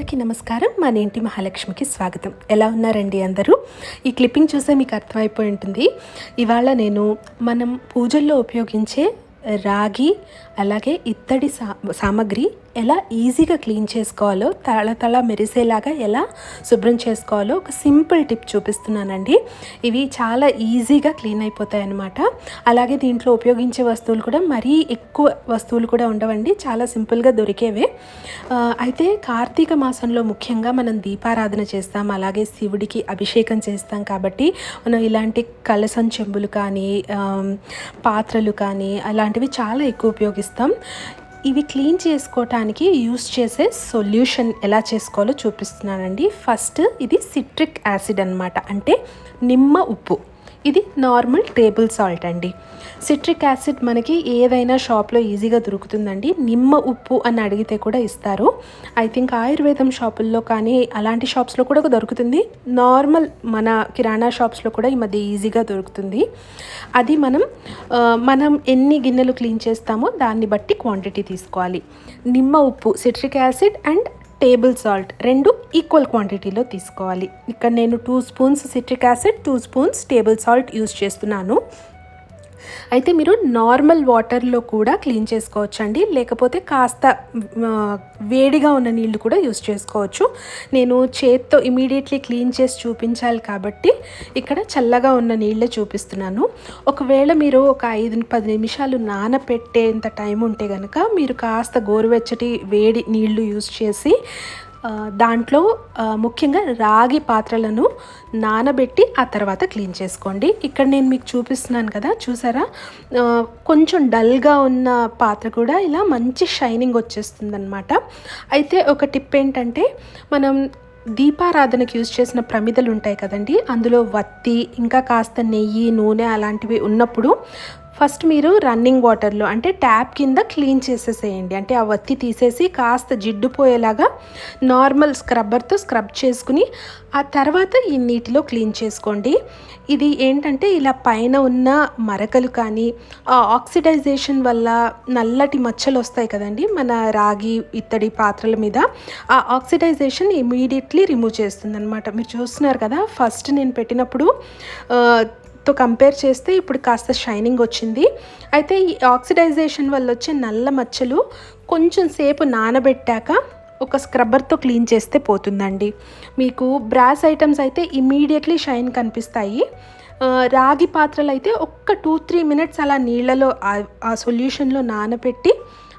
అందరికీ నమస్కారం. మన ఇంటి మహాలక్ష్మికి స్వాగతం. ఎలా ఉన్నారండి అందరూ? ఈ క్లిప్పింగ్ చూసే మీకు అర్థమైపోయి ఉంటుంది. ఇవాళ నేను మనం పూజల్లో ఉపయోగించే రాగి అలాగే ఇత్తడి సా సామాగ్రి ఎలా ఈజీగా క్లీన్ చేసుకోవాలో తళ తళ మెరిసేలాగా ఎలా శుభ్రం చేసుకోవాలో ఒక సింపుల్ టిప్ చూపిస్తున్నానండి. ఇవి చాలా ఈజీగా క్లీన్ అయిపోతాయి అన్నమాట అలాగే దీంట్లో ఉపయోగించే వస్తువులు కూడా మరీ ఎక్కువ వస్తువులు కూడా ఉండవండి చాలా సింపుల్గా దొరికేవే. అయితే కార్తీక మాసంలో ముఖ్యంగా మనం దీపారాధన చేస్తాం అలాగే శివుడికి అభిషేకం చేస్తాం కాబట్టి మనం ఇలాంటి కలసం చెంబులు కానీ పాత్రలు కానీ అలాంటివి చాలా ఎక్కువ ఉపయోగిస్తాం. ఇవి క్లీన్ చేసుకోవటానికి యూస్ చేసే సొల్యూషన్ ఎలా చేసుకోవాలో చూపిస్తున్నానండి. ఫస్ట్ ఇది సిట్రిక్ యాసిడ్ అనమాట అంటే నిమ్మ ఉప్పు. ఇది నార్మల్ టేబుల్ సాల్ట్ అండి. సిట్రిక్ యాసిడ్ మనకి ఏదైనా షాప్లో ఈజీగా దొరుకుతుందండి. నిమ్మ ఉప్పు అని అడిగితే కూడా ఇస్తారు. ఐ థింక్ ఆయుర్వేదం షాపుల్లో కానీ అలాంటి షాప్స్లో కూడా దొరుకుతుంది. నార్మల్ మన కిరాణా షాప్స్లో కూడా ఈ మధ్య ఈజీగా దొరుకుతుంది. అది మనం మనం ఎన్ని గిన్నెలు క్లీన్ చేస్తామో దాన్ని బట్టి క్వాంటిటీ తీసుకోవాలి. నిమ్మ ఉప్పు citric acid and table salt రెండు ఈక్వల్ క్వాంటిటీలో తీసుకోవాలి. ఇక్కడ నేను two spoons citric acid two spoons table salt use చేస్తున్నాను. అయితే మీరు నార్మల్ వాటర్లో కూడా క్లీన్ చేసుకోవచ్చండి. లేకపోతే కాస్త వేడిగా ఉన్న నీళ్ళు కూడా యూస్ చేసుకోవచ్చు. నేను చేత్తో ఇమీడియట్లీ క్లీన్ చేసి చూపించాలి కాబట్టి ఇక్కడ చల్లగా ఉన్న నీళ్ళే చూపిస్తున్నాను. ఒకవేళ మీరు ఒక ఐదు పది నిమిషాలు నానపెట్టేంత టైం ఉంటే కనుక మీరు కాస్త గోరువెచ్చటి వేడి నీళ్ళు యూస్ చేసి దాంట్లో ముఖ్యంగా రాగి పాత్రలను నానబెట్టి ఆ తర్వాత క్లీన్ చేసుకోండి. ఇక్కడ నేను మీకు చూపిస్తున్నాను కదా చూసారా? కొంచెం డల్గా ఉన్న పాత్ర కూడా ఇలా మంచి షైనింగ్ వచ్చేస్తుంది అయితే ఒక టిప్ ఏంటంటే మనం దీపారాధనకి యూజ్ చేసిన ప్రమిదలు ఉంటాయి కదండి అందులో వత్తి ఇంకా కాస్త నెయ్యి నూనె అలాంటివి ఉన్నప్పుడు ఫస్ట్ మీరు రన్నింగ్ వాటర్లో అంటే ట్యాప్ కింద క్లీన్ చేసేసేయండి. అంటే ఆ వత్తి తీసేసి కాస్త జిడ్డు పోయేలాగా నార్మల్ స్క్రబ్బర్తో స్క్రబ్ చేసుకుని ఆ తర్వాత ఈ నీటిలో క్లీన్ చేసుకోండి. ఇది ఏంటంటే ఇలా పైన ఉన్న మరకలు కానీ ఆ ఆక్సిడైజేషన్ వల్ల నల్లటి మచ్చలు వస్తాయి కదండి మన రాగి ఇత్తడి పాత్రల మీద. ఆ ఆక్సిడైజేషన్ ఇమీడియట్లీ రిమూవ్ చేస్తుంది అనమాట మీరు చూస్తున్నారు కదా ఫస్ట్ నేను పెట్టినప్పుడు తో కంపేర్ చేస్తే ఇప్పుడు కాస్త షైనింగ్ వచ్చింది. అయితే ఈ ఆక్సిడైజేషన్ వల్ల వచ్చే నల్ల మచ్చలు కొంచెం సేపు నానబెట్టాక ఒక స్క్రబ్బర్తో క్లీన్ చేస్తే పోతుందండి. మీకు బ్రాస్ ఐటమ్స్ అయితే ఇమీడియట్లీ షైన్ కనిపిస్తాయి. రాగి పాత్రలు అయితే ఒక్క టూ త్రీ మినిట్స్ అలా నీళ్ళలో ఆ సొల్యూషన్లో నానబెట్టి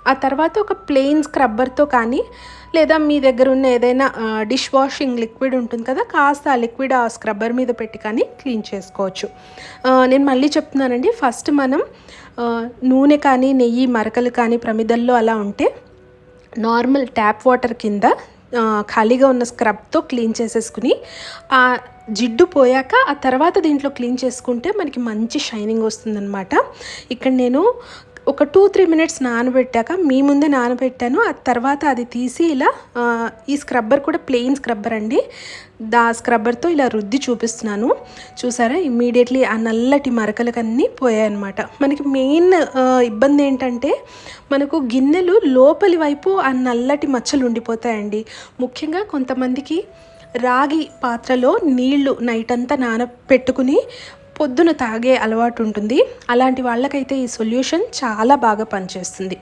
ఆ తర్వాత ఒక ప్లెయిన్ స్క్రబ్బర్తో కానీ లేదా మీ దగ్గర ఉన్న ఏదైనా డిష్ వాషింగ్ లిక్విడ్ ఉంటుంది కదా కాస్త ఆ లిక్విడ్ ఆ స్క్రబ్బర్ మీద పెట్టి కానీ క్లీన్ చేసుకోవచ్చు. నేను మళ్ళీ చెప్తున్నానండి ఫస్ట్ మనం నూనె కానీ నెయ్యి మరకలు కానీ ప్రమిదల్లో అలా ఉంటే నార్మల్ ట్యాప్ వాటర్ కింద ఖాళీగా ఉన్న స్క్రబ్తో క్లీన్ చేసేసుకుని ఆ జిడ్డు పోయాక ఆ తర్వాత దీంట్లో క్లీన్ చేసుకుంటే మనకి మంచి షైనింగ్ వస్తుందన్నమాట. ఇక్కడ నేను ఒక టూ త్రీ మినిట్స్ నానబెట్టాక మీ ముందే నానబెట్టాను. ఆ తర్వాత అది తీసి ఇలా ఈ స్క్రబ్బర్ కూడా ప్లెయిన్ స్క్రబ్బర్ అండి. దా స్క్రబ్బర్తో ఇలా రుద్ది చూపిస్తున్నాను. చూసారా? ఇమ్మీడియట్లీ ఆ నల్లటి మరకలకన్నీ పోయాయన్నమాట. మనకి మెయిన్ ఇబ్బంది ఏంటంటే మనకు గిన్నెలు లోపలి వైపు ఆ నల్లటి మచ్చలు ఉండిపోతాయండి. ముఖ్యంగా కొంతమందికి రాగి పాత్రలో నీళ్ళు నైట్ అంతా నానపెట్టుకుని పొద్దున తాగే అలవాటు ఉంటుంది. అలాంటి వాళ్ళకైతే ఈ సొల్యూషన్ చాలా బాగా పనిచేస్తుంది.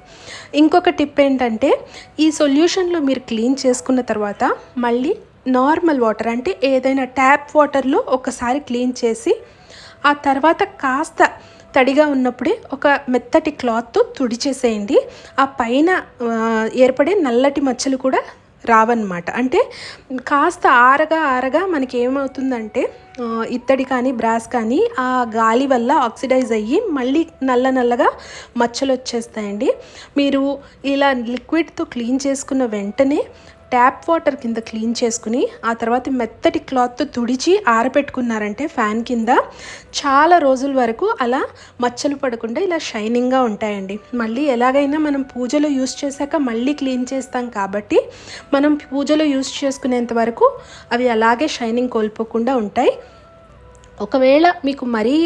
ఇంకొక టిప్ ఏంటంటే ఈ సొల్యూషన్లో మీరు క్లీన్ చేసుకున్న తర్వాత మళ్ళీ నార్మల్ వాటర్ అంటే ఏదైనా ట్యాప్ వాటర్లో ఒకసారి క్లీన్ చేసి ఆ తర్వాత కాస్త తడిగా ఉన్నప్పుడే ఒక మెత్తటి క్లాత్తో తుడిచేసేయండి. ఆ పైన ఏర్పడే నల్లటి మచ్చలు కూడా రావన్నమాట. అంటే కాస్త ఆరగా ఆరగా మనకి ఏమవుతుందంటే ఇత్తడి కానీ బ్రాస్ కానీ ఆ గాలి వల్ల ఆక్సిడైజ్ అయ్యి మళ్ళీ నల్ల నల్లగా మచ్చలు వచ్చేస్తాయండి మీరు ఇలా లిక్విడ్తో క్లీన్ చేసుకున్న వెంటనే ట్యాప్ వాటర్ కింద క్లీన్ చేసుకుని ఆ తర్వాత మెత్తటి క్లాత్తో తుడిచి ఆరపెట్టుకున్నారంటే ఫ్యాన్ కింద. చాలా రోజుల వరకు అలా మచ్చలు పడకుండా ఇలా షైనింగ్గా ఉంటాయండి. మళ్ళీ ఎలాగైనా మనం పూజలో యూస్ చేశాక మళ్ళీ క్లీన్ చేస్తాం కాబట్టి మనం పూజలో యూస్ చేసుకునేంత వరకు అవి అలాగే షైనింగ్ కోల్పోకుండా ఉంటాయి. ఒకవేళ మీకు మరీ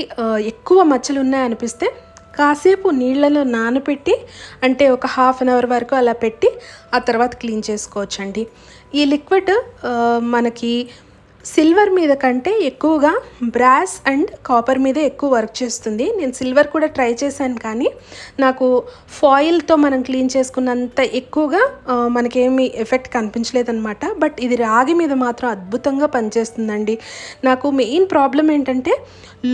ఎక్కువ మచ్చలు ఉన్నాయనిపిస్తే కాసేపు నీళ్ళలో నానబెట్టి అంటే ఒక హాఫ్ అన్ అవర్ వరకు అలా పెట్టి ఆ తర్వాత క్లీన్ చేసుకోవచ్చండి. ఈ లిక్విడ్ మనకి సిల్వర్ మీద కంటే ఎక్కువగా బ్రాస్ అండ్ కాపర్ మీద ఎక్కువ వర్క్ చేస్తుంది. నేను సిల్వర్ కూడా ట్రై చేశాను కానీ నాకు ఫాయిల్తో మనం క్లీన్ చేసుకున్నంత ఎక్కువగా మనకేమి ఎఫెక్ట్ కనిపించలేదన్నమాట. బట్ ఇది రాగి మీద మాత్రం అద్భుతంగా పనిచేస్తుందండి. నాకు మెయిన్ ప్రాబ్లం ఏంటంటే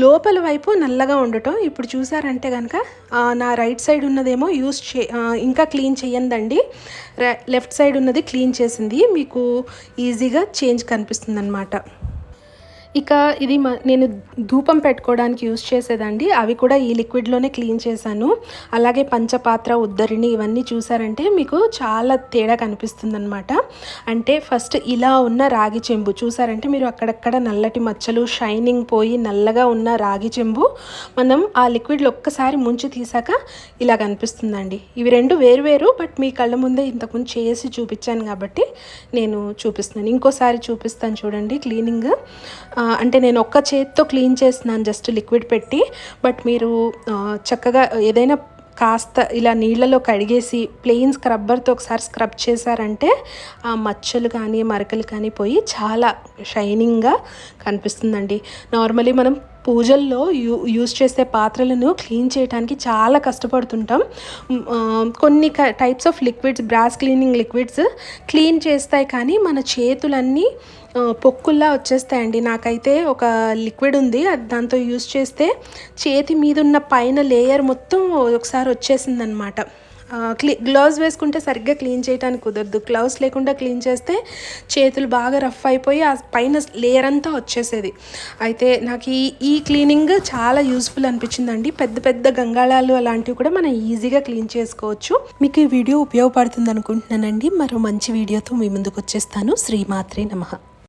లోపల వైపు నల్లగా ఉండటం. ఇప్పుడు చూసారంటే కనుక నా రైట్ సైడ్ ఉన్నదేమో యూస్ చే ఇంకా క్లీన్ చేయందండి లెఫ్ట్ సైడ్ ఉన్నది క్లీన్ చేసింది. మీకు ఈజీగా చేంజ్ కనిపిస్తుంది అనమాట ఇక ఇది మ నేను ధూపం పెట్టుకోవడానికి యూస్ చేసేదండి. అవి కూడా ఈ లిక్విడ్లోనే క్లీన్ చేశాను. అలాగే పంచపాత్ర ఉద్దరిణి ఇవన్నీ చూసారంటే మీకు చాలా తేడా కనిపిస్తుందన్నమాట. అంటే ఫస్ట్ ఇలా ఉన్న రాగి చెంబు చూసారంటే మీరు అక్కడక్కడ నల్లటి మచ్చలు షైనింగ్ పోయి నల్లగా ఉన్న రాగి చెంబు మనం ఆ లిక్విడ్లో ఒక్కసారి ముంచి తీసాక ఇలా కనిపిస్తుందండి. ఇవి రెండు వేరు వేరు బట్ మీ కళ్ళ ముందే ఇంతకుముందు చేసి చూపించాను కాబట్టి నేను చూపిస్తున్నాను. ఇంకోసారి చూపిస్తాను చూడండి క్లీనింగ్. అంటే నేను ఒక్క చేత్తో క్లీన్ చేస్తున్నాను జస్ట్ లిక్విడ్ పెట్టి బట్ మీరు చక్కగా ఏదైనా కాస్త ఇలా నీళ్ళలో కడిగేసి ప్లెయిన్ స్క్రబ్బర్తో ఒకసారి స్క్రబ్ చేశారంటే ఆ మచ్చలు కానీ మరకలు కానీ పోయి చాలా షైనింగ్గా కనిపిస్తుందండి. నార్మలీ మనం పూజల్లో యూ యూస్ చేసే పాత్రలను క్లీన్ చేయడానికి చాలా కష్టపడుతుంటాం. కొన్ని types of liquids brass cleaning liquids clean చేస్తాయి కానీ మన చేతులన్నీ పొక్కుల్లా వచ్చేస్తాయండి. నాకైతే ఒక లిక్విడ్ ఉంది. అది దాంతో యూస్ చేస్తే చేతి మీద ఉన్న పైన లేయర్ మొత్తం ఒకసారి వచ్చేసింది అనమాట క్లీ గ్లౌజ్ వేసుకుంటే సరిగ్గా క్లీన్ చేయడానికి కుదరదు. గ్లౌజ్ లేకుండా క్లీన్ చేస్తే చేతులు బాగా రఫ్ అయిపోయి ఆ పైన లేయర్ అంతా వచ్చేసేది. అయితే నాకు ఈ ఈ క్లీనింగ్ చాలా యూస్ఫుల్ అనిపించిందండి. పెద్ద పెద్ద గంగాళాలు అలాంటివి కూడా మనం ఈజీగా క్లీన్ చేసుకోవచ్చు. మీకు ఈ వీడియో ఉపయోగపడుతుంది అనుకుంటున్నానండి. మరో మంచి వీడియోతో మీ ముందుకు వచ్చేస్తాను. శ్రీమాత్రి నమః.